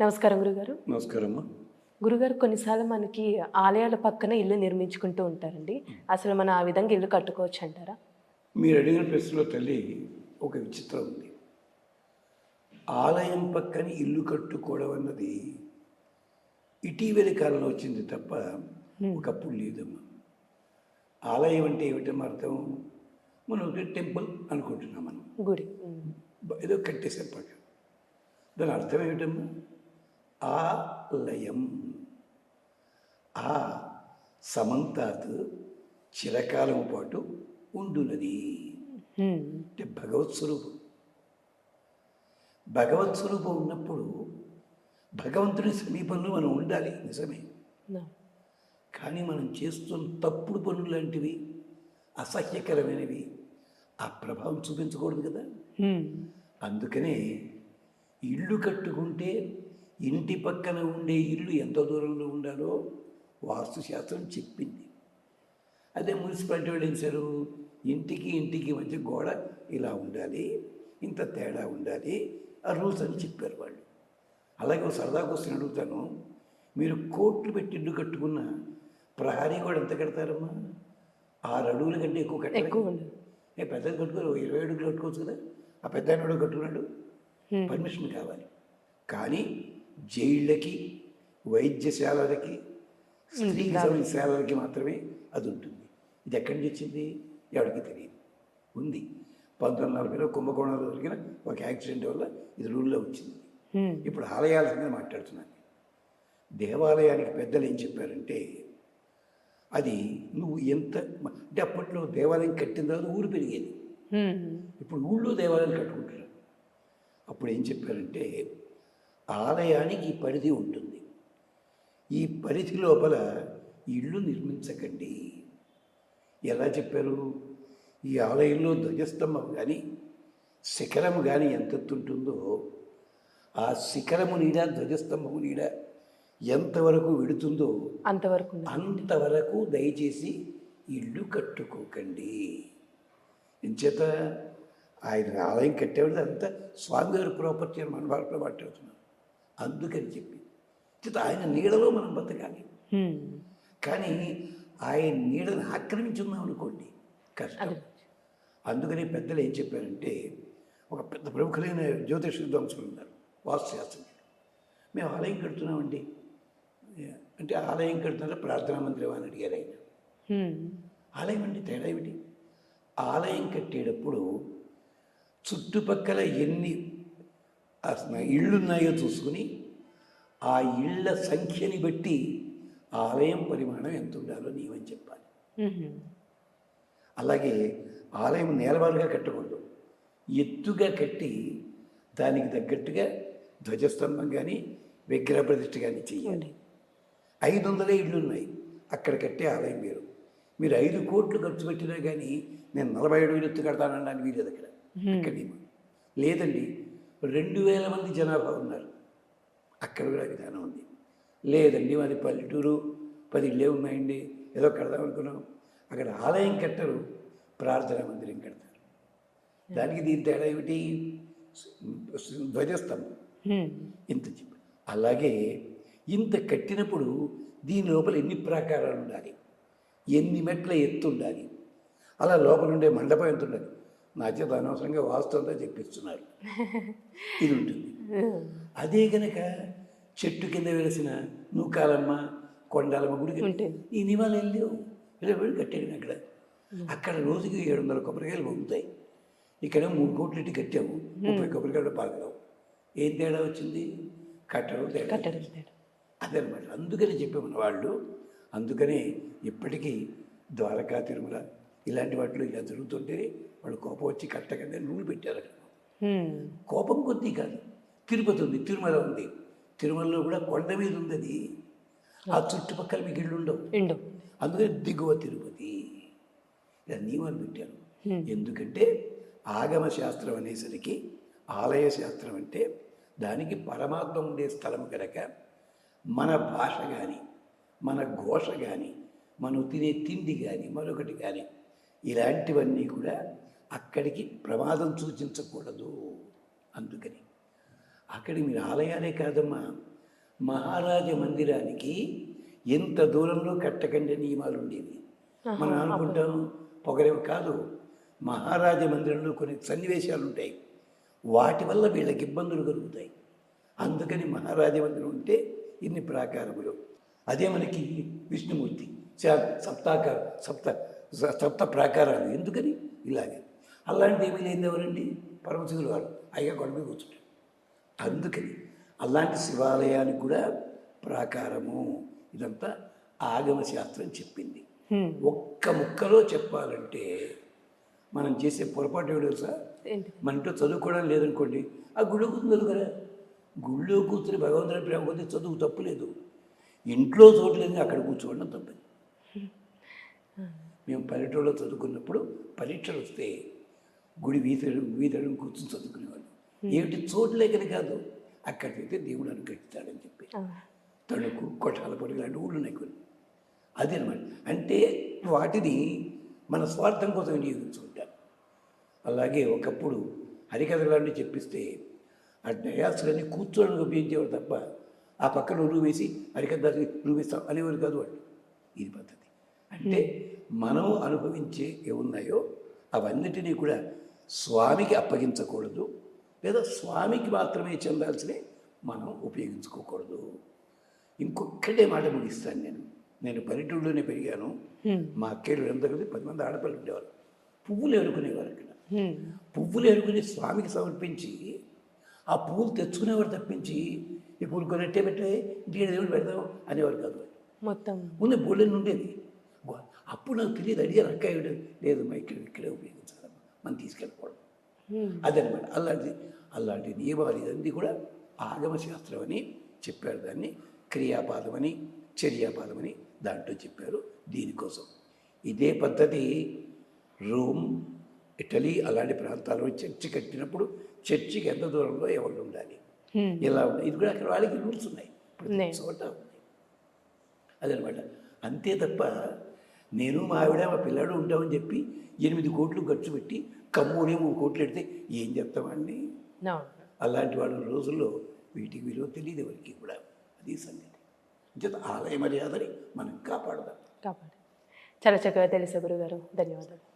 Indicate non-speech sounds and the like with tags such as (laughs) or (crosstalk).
నమస్కారం గురుగారు. నమస్కారం అమ్మా గురుగారు కొన్నిసార్లు మనకి ఆలయాల పక్కన ఇల్లు నిర్మించుకుంటూ ఉంటారండి. అసలు మనం ఆ విధంగా ఇల్లు కట్టుకోవచ్చు అంటారా? మీరు అడిగిన ప్రశ్నలో తల్లి ఒక విచిత్రం ఉంది. ఆలయం పక్కన ఇల్లు కట్టుకోవడం అన్నది ఇటీవలి కాలంలో వచ్చింది తప్ప ఒకప్పుడు లేదమ్మా. ఆలయం అంటే ఏమిటమ్మా అర్థం? మనం ఒక టెంపుల్ అనుకుంటున్నాం మనం. గుడి. ఏదో కట్టేసాం పక్క దాని అర్థం ఏమిటమ్మా? ఆలయం ఆ సమంతాత్ చిరకాలం పాటు ఉండునది. అంటే భగవత్ స్వరూపం భగవత్ స్వరూపం ఉన్నప్పుడు భగవంతుడి సమీపంలో మనం ఉండాలి నిజమే. కానీ మనం చేస్తున్న తప్పుడు పనులు లాంటివి అసహ్యకరమైనవి ఆ ప్రభావం చూపించకూడదు కదా. అందుకనే ఇల్లు కట్టుకుంటే ఇంటి పక్కన ఉండే ఇల్లు ఎంత దూరంలో ఉండాలో వాస్తుశాస్త్రం చెప్పింది. అదే మున్సిపాలిటీ వాళ్ళు ఏం చేశారు? ఇంటికి ఇంటికి మధ్య గోడ ఇలా ఉండాలి ఇంత తేడా ఉండాలి ఆ రూల్స్ అని చెప్పారు వాళ్ళు. అలాగే ఒక సరదా కోసం అడుగుతాను. మీరు కోట్లు పెట్టి ఇల్లు కట్టుకున్న ప్రహారీ కూడా ఎంత కడతారమ్మా? ఆరు అడుగుల కంటే ఎక్కువ కట్టాలి. ఏ పెద్దది కట్టుకోరు ఇరవై అడుగులు కట్టుకోవచ్చు కదా. ఆ పెద్ద కట్టుకున్నాడు. పర్మిషన్ కావాలి. కానీ జైళ్ళకి వైద్యశాలలకి స్త్రీకి సంబంధించాలకి మాత్రమే అది ఉంటుంది. ఇది ఎక్కడి నుంచి వచ్చింది? ఎవరికి తెలియదు. ఉంది. పంతొమ్మిది నలభైలో కుంభకోణంలో జరిగిన ఒక యాక్సిడెంట్ వల్ల ఇది రూల్లో వచ్చింది. ఇప్పుడు ఆలయాల సంగతి మాట్లాడుతున్నాను. దేవాలయానికి పెద్దలు ఏం చెప్పారంటే అది నువ్వు ఎంత అంటే అప్పట్లో దేవాలయం కట్టిన తర్వాత ఊరు పెరిగేది. ఇప్పుడు ఊళ్ళో దేవాలయాలు కట్టుకుంటున్నారు. అప్పుడు ఏం చెప్పారంటే ఆలయానికి ఈ పరిధి ఉంటుంది. ఈ పరిధి లోపల ఇల్లు నిర్మించకండి. ఎలా చెప్పారు? ఈ ఆలయంలో ధ్వజస్తంభం కానీ శిఖరము కానీ ఎంత ఉంటుందో ఆ శిఖరము నీడ ధ్వజస్తంభము నీడ ఎంతవరకు విడుతుందో అంతవరకు. అంతవరకు దయచేసి ఇల్లు కట్టుకోకండి. ఎంచేత ఆయన ఆలయం కట్టేవాడు అంతా స్వామివారి ప్రాపర్టీ అని మన భారతలో మాట్లాడుతున్నాం. అందుకని చెప్పి. చేత ఆయన నీడలో మనం బతకాలి. కానీ ఆయన నీడను ఆక్రమించున్నాం అనుకోండి కష్టం. అది అందుకని పెద్దలు ఏం చెప్పారంటే ఒక పెద్ద ప్రముఖులైన జ్యోతిష విద్వాంసులు ఉన్నారు వాస్తుశాస్త్రం మేము ఆలయం కడుతున్నామండి. అంటే ఆలయం కడుతున్నారా ప్రార్థనా మందిరం అని అడిగారు ఆయన. ఆలయం అంటే తేడా ఏమిటి? ఆలయం కట్టేటప్పుడు చుట్టుపక్కల ఎన్ని ఇళ్ళున్నాయో చూసుకుని ఆ ఇళ్ళ సంఖ్యని బట్టి ఆలయం పరిమాణం ఎంత ఉండాలో నీవని చెప్పాలి. అలాగే ఆలయం నేలవారుగా కట్టకూడదు. ఎత్తుగా కట్టి దానికి తగ్గట్టుగా ధ్వజస్తంభం కానీ విగ్రహ ప్రతిష్ఠ కానీ చెయ్యాలి. ఉంది. ఐదు వందలే ఇళ్ళు ఉన్నాయి. అక్కడ కట్టే ఆలయం మీరు మీరు ఐదు కోట్లు ఖర్చు పెట్టినా కానీ నేను నలభై అడుగులు ఎత్తు కడతానడానికి వీలేదు అక్కడ అక్కడ. లేదండి రెండు వేల మంది జనాభా ఉన్నారు. అక్కడ కూడా విధానం ఉంది. లేదండి మరి పల్లెటూరు పది ఇళ్ళే ఉన్నాయండి. ఏదో కడదాం అనుకున్నాం. అక్కడ ఆలయం కట్టరు ప్రార్థనా మందిరం కడతారు. దానికి దీని తేడా ఏమిటి? ధ్వజస్తంభం. ఇంత చెప్పు అలాగే ఇంత కట్టినప్పుడు దీని లోపల ఎన్ని ప్రాకారాలు ఉండాలి? ఎన్ని మెట్ల ఎత్తు ఉండాలి? అలా లోపల ఉండే మండపం ఎంత ఉండాలి? నా చేత అనవసరంగా వాస్తు అంతా చెప్పిస్తున్నారు. (laughs) ఇది ఉంటుంది. అదే గనక చెట్టు కింద వెలిసిన నూకాలమ్మ కొండాలమ్మ గుడికి. ఈ నివాళం వెళ్ళావు ఇలా వెళ్ళి కట్టాడు అక్కడ. అక్కడ రోజుకి ఏడు వందల కొబ్బరికాయలు పొందుతాయి ఇక్కడ మూడు కోట్లు ఇట్టి కట్టాము. ముప్పై కొబ్బరికాయలు పాకరావు ఏం తేడా వచ్చింది? కట్టడం తేడా. అదనమాట. అందుకని చెప్పాము వాళ్ళు అందుకనే ఇప్పటికీ ద్వారకా తిరుమల ఇలాంటి వాటిలో ఇలా జరుగుతుంటే వాళ్ళు కోపం వచ్చి కట్టకండి అని రూల్ పెట్టారు అక్కడ. కోపం కొద్దీ కాదు. తిరుపతి ఉంది తిరుమల ఉంది. తిరుమలలో కూడా కొండ మీద ఉంది అది ఆ చుట్టుపక్కల మీకు ఇళ్ళు ఉండవు. ఇండు. అందుకని దిగువ తిరుపతి. ఇలా నియమాలు పెట్టారు. ఎందుకంటే ఆగమ శాస్త్రం అనేసరికి ఆలయ శాస్త్రం అంటే దానికి పరమాత్మ ఉండే స్థలం కనుక మన భాష కానీ మన ఘోష కానీ మనం తినే తిండి కానీ మరొకటి కానీ ఇలాంటివన్నీ కూడా అక్కడికి ప్రమాదం సూచించకూడదు అందుకని. అక్కడికి మీరు ఆలయాలే కాదమ్మా. మహారాజ మందిరానికి ఎంత దూరంలో కట్టకండి నియమాలు ఉండేవి. మనం అనుకుంటాం పొగరేవి కాదు మహారాజ మందిరంలో కొన్ని సన్నివేశాలు ఉంటాయి. వాటి వల్ల వీళ్ళకి ఇబ్బందులు కలుగుతాయి. అందుకని మహారాజ మందిరం ఉంటే ఇన్ని ప్రాకారములు. అదే మనకి విష్ణుమూర్తి సప్తాకార సప్త సప్త ప్రాకారాలు. ఎందుకని? ఇలాగే. అలాంటి ఏమీ లేదు ఎవరండి? పరమశివులు వారు అయ్యా గొడవ కూర్చుంటారు. అందుకని అలాంటి శివాలయానికి కూడా ప్రాకారము ఇదంతా ఆగమ శాస్త్రం చెప్పింది. ఒక్క ముక్కలో చెప్పాలంటే మనం చేసే పొరపాటు తెలుసా? ఏంటి మన ఇంట్లో చదువుకోవడం లేదనుకోండి. ఆ గుళ్ళో కూర్చుని చదువుకరా గుళ్ళో కూర్చుని భగవంతుని ప్రేమ కొద్ది చదువు తప్పులేదు ఇంట్లో చోట్లేదు అక్కడ కూర్చోవడం తప్పదు. మేము పల్లెటూరులో చదువుకున్నప్పుడు పరీక్షలు వస్తే గుడి వీధి వీధి కూర్చుని చదువుకునేవాళ్ళు. ఏమిటి చోట్లేకని కాదు అక్కడికైతే దేవుడు అనుగ్రహిస్తాడని చెప్పి. తణుకు కొట్టాలపొడి లాంటి ఊళ్ళు ఉన్నాయి కొన్ని. అది అనమాట అంటే వాటిని మన స్వార్థం కోసం వినియోగించుకుంటాం అలాగే ఒకప్పుడు హరికథ లాంటివి చెప్పిస్తే ఆ డయాసులన్నీ కూర్చోడానికి ఉపయోగించేవారు తప్ప ఆ పక్కన ఉరువు వేసి హరికథ ఉరువు వేస్తాం అనేవారు కాదు వాళ్ళు. ఇది పద్ధతి. అంటే మనం అనుభవించే ఏమున్నాయో అవన్నిటినీ కూడా స్వామికి అప్పగించకూడదు లేదా స్వామికి మాత్రమే చెందాల్సినవి మనం ఉపయోగించుకోకూడదు. ఇంకొక్కటే మాట ముగిస్తాను నేను. నేను పల్లెటూరులోనే పెరిగాను. మా అక్కేళ్ళు ఎంత కలిసి పది మంది ఆడపిల్లలు ఉండేవారు పువ్వులు ఎరుకునేవారు అక్కడ. పువ్వులు ఎరుకుని స్వామికి సమర్పించి ఆ పువ్వులు తెచ్చుకునేవారు తప్పించి ఈ పువ్వులు కొనట్టే పెట్టే ఇంటికి దేవుడు పెడదాం అనేవారు కాదు. మొత్తం. ముందు బోళ్ళని ఉండేది అప్పుడు నాకు తెలియదు అడిగారు అక్క లేదు మా ఇక్కడ ఇక్కడే ఉపయోగించాలమ్మా మనం తీసుకెళ్ళకూడదు హ్మ్. అదనమాట అలాంటి అలాంటి నియమాలు ఇదంతా కూడా ఆగమ శాస్త్రం అని చెప్పారు దాన్ని. క్రియాపాదం అని చర్యాపాదం అని దాంట్లో చెప్పారు దీనికోసం. ఇదే పద్ధతి రోమ్ ఇటలీ అలాంటి ప్రాంతాల్లో చర్చి కట్టినప్పుడు చర్చికి ఎంత దూరంలో ఎవరు ఉండాలి. ఇలా ఉన్నాయి ఇది కూడా అక్కడ వాళ్ళకి రూల్స్. చోట ఉన్నాయి. అదనమాట అంతే తప్ప నేను మా ఆవిడ మా పిల్లాడు ఉంటామని చెప్పి ఎనిమిది కోట్లు ఖర్చు పెట్టి కమ్మూడి మూడు కోట్లు పెడితే ఏం చెప్తామండి. అలాంటి వాళ్ళ రోజుల్లో వీటికి విలువ తెలియదు ఎవరికి కూడా. అది సంగతి. అంచేత ఆలయ మర్యాదని మనం కాపాడదాం. కాపాడు చాలా చక్కగా తెలుసు గురుగారు. ధన్యవాదాలు.